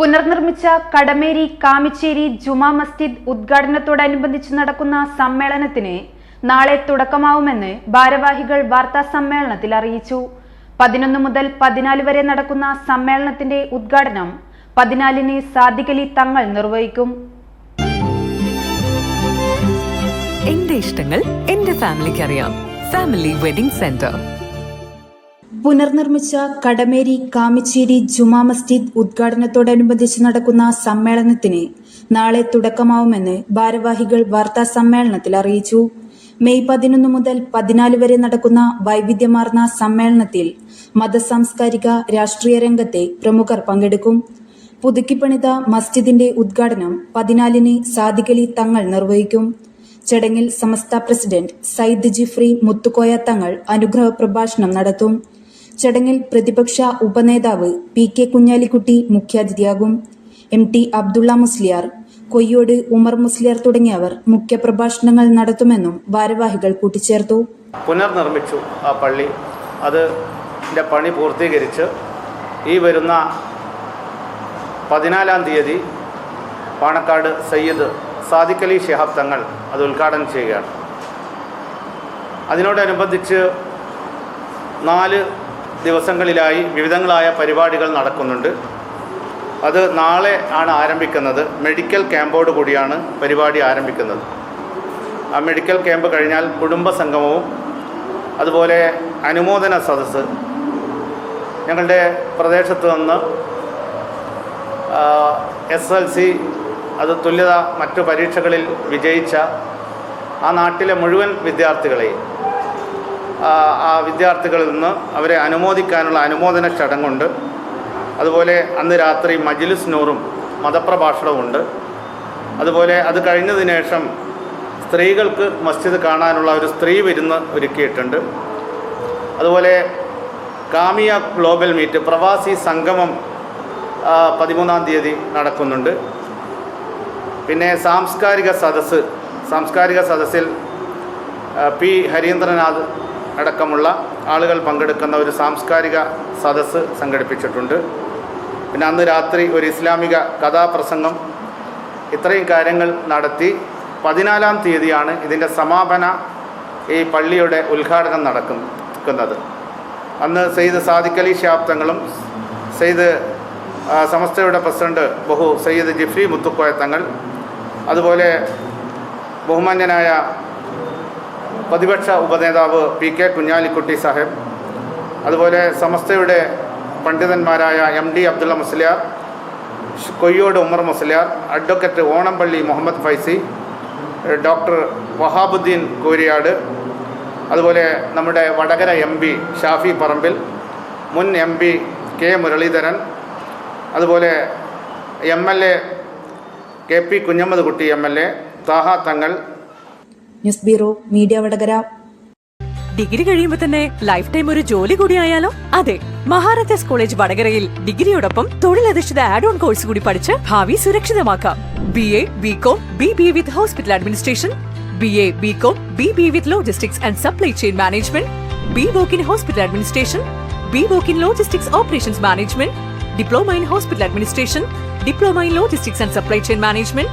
പുനർനിർമ്മിച്ച കടമേരി കാമിച്ചേരി ജുമാ മസ്ജിദ് ഉദ്ഘാടനത്തോടനുബന്ധിച്ച് നടക്കുന്ന സമ്മേളനത്തിന് നാളെ തുടക്കമാവുമെന്ന് ഭാരവാഹികൾ വാർത്താ സമ്മേളനത്തിൽ അറിയിച്ചു. പതിനൊന്ന് മുതൽ പതിനാല് വരെ നടക്കുന്ന സമ്മേളനത്തിന്റെ ഉദ്ഘാടനം പതിനാലിന് സാദിഖലി തങ്ങൾ നിർവഹിക്കും. എന്റെ ഇഷ്ടങ്ങൾ എന്റെ ഫാമിലിക്ക് അറിയാം ഫാമിലി വെഡിംഗ് സെന്റർ. പുനർനിർമ്മിച്ച കടമേരി കാമിച്ചേരി ജുമാ മസ്ജിദ് ഉദ്ഘാടനത്തോടനുബന്ധിച്ച് നടക്കുന്ന സമ്മേളനത്തിന് നാളെ തുടക്കമാവുമെന്ന് ഭാരവാഹികൾ വാർത്താ സമ്മേളനത്തിൽ അറിയിച്ചു. മെയ് പതിനൊന്ന് മുതൽ പതിനാല് വരെ നടക്കുന്ന വൈവിധ്യമാർന്ന സമ്മേളനത്തിൽ മതസാംസ്കാരിക രാഷ്ട്രീയ രംഗത്തെ പ്രമുഖർ പങ്കെടുക്കും. പുതുക്കിപ്പണിത മസ്ജിദിന്റെ ഉദ്ഘാടനം പതിനാലിന് സാദിഖലി തങ്ങൾ നിർവഹിക്കും. ചടങ്ങിൽ സമസ്ത പ്രസിഡന്റ് സയ്യിദ് ജിഫ്രി മുത്തുക്കോയ തങ്ങൾ അനുഗ്രഹ പ്രഭാഷണം നടത്തും. ചടങ്ങിൽ പ്രതിപക്ഷ ഉപനേതാവ് പി കെ കുഞ്ഞാലിക്കുട്ടി മുഖ്യാതിഥിയാകും. എം ടി അബ്ദുള്ള മുസ്ലിയാർ കൊയ്യോട് ഉമർ മുസ്ലിയാർ തുടങ്ങിയവർ മുഖ്യപ്രഭാഷണങ്ങൾ നടത്തുമെന്നും ഭാരവാഹികൾ കൂട്ടിച്ചേർത്തു. പുനർനിർമ്മിച്ചു ആ പള്ളി. അത് പണി പൂർത്തീകരിച്ച് ഈ വരുന്ന പതിനാലാം തീയതി പാണക്കാട് സയ്യിദ് സാദിഖലി ശിഹാബ് തങ്ങൾ അത് ഉദ്ഘാടനം ചെയ്യുകയാണ്. അതിനോടനുബന്ധിച്ച് നാല് ദിവസങ്ങളിലായി വിവിധങ്ങളായ പരിപാടികൾ നടക്കുന്നുണ്ട്. അത് നാളെ ആണ് ആരംഭിക്കുന്നത്. മെഡിക്കൽ ക്യാമ്പോട് കൂടിയാണ് പരിപാടി ആരംഭിക്കുന്നത്. ആ മെഡിക്കൽ ക്യാമ്പ് കഴിഞ്ഞാൽ കുടുംബ സംഗമവും അതുപോലെ അനുമോദന സദസ്സ്. ഞങ്ങളുടെ പ്രദേശത്ത് നിന്ന് എസ് എൽ സി അത് തുല്യത മറ്റു പരീക്ഷകളിൽ വിജയിച്ച ആ നാട്ടിലെ മുഴുവൻ വിദ്യാർത്ഥികളെയും ആ, വിദ്യാർത്ഥികളിൽ നിന്ന് അവരെ അനുമോദിക്കാനുള്ള അനുമോദന ചടങ്ങുണ്ട്. അതുപോലെ അന്ന് രാത്രി മജ്ലിസ് നൂറും മതപ്രഭാഷണവുമുണ്ട് അതുപോലെ അത് കഴിഞ്ഞതിന് ശേഷം സ്ത്രീകൾക്ക് മസ്ജിദ് കാണാനുള്ള ഒരു സ്ത്രീ വിരുന്ന് ഒരുക്കിയിട്ടുണ്ട്. അതുപോലെ കാമിയ ഗ്ലോബൽ മീറ്റ് പ്രവാസി സംഗമം പതിമൂന്നാം തീയതി നടക്കുന്നുണ്ട്. പിന്നെ സാംസ്കാരിക സദസ്സ് സാംസ്കാരിക സദസ്സിൽ പി ഹരീന്ദ്രനാഥ് അടക്കമുള്ള ആളുകൾ പങ്കെടുക്കുന്ന ഒരു സാംസ്കാരിക സദസ്സ് സംഘടിപ്പിച്ചിട്ടുണ്ട്. പിന്നെ അന്ന് രാത്രി ഒരു ഇസ്ലാമിക കഥാപ്രസംഗം. ഇത്രയും കാര്യങ്ങൾ നടത്തി. പതിനാലാം തീയതിയാണ് ഇതിന്റെ സമാപന ഈ പള്ളിയുടെ ഉദ്ഘാടനം നടക്കുന്നത്. അന്ന് സെയ്ദ് സാദിഖ് അലി ശാബ്ദങ്ങളും സെയ്ദ് സമസ്തയുടെ പ്രസിഡന്റ് ബഹു സയ്യിദ് ജിഫ്രി മുത്തുക്കോയ തങ്ങൾ അതുപോലെ ബഹുമാന്യനായ പ്രതിപക്ഷ ഉപനേതാവ് പി കെ കുഞ്ഞാലിക്കുട്ടി സാഹിബ് അതുപോലെ സമസ്തയുടെ പണ്ഡിതന്മാരായ M D Abdulla Musliyar Koyyode Umar Musliyar advocate Onampally Muhammad Faizi doctor Wahabuddin Koriyad അതുപോലെ നമ്മുടെ വടകര എം പി ഷാഫി പറമ്പിൽ മുൻ എം പി കെ മുരളീധരൻ അതുപോലെ M L A K P Kunhammad Kutty M L A Thaha Thangal news bureau media Vadakara. Degree കഴിയുമ്പോൾ തന്നെ life time ഒരു ജോലി കൂടി ആയാലോ? അതെ മഹാരാജാസ് കോളേജ് വടകരയിൽ ഡിഗ്രിയോടൊപ്പം തൊഴിലധിഷ്ഠിത ആഡ് ഓൺ കോഴ്സ് കൂടി പഠിച്ച് ഭാവി സുരക്ഷിതമാക്കാം. B A B com B B with hospital administration B A B com B B with logistics and supply chain management B voc in hospital administration B voc in logistics operations management diploma in hospital administration diploma in logistics and supply chain management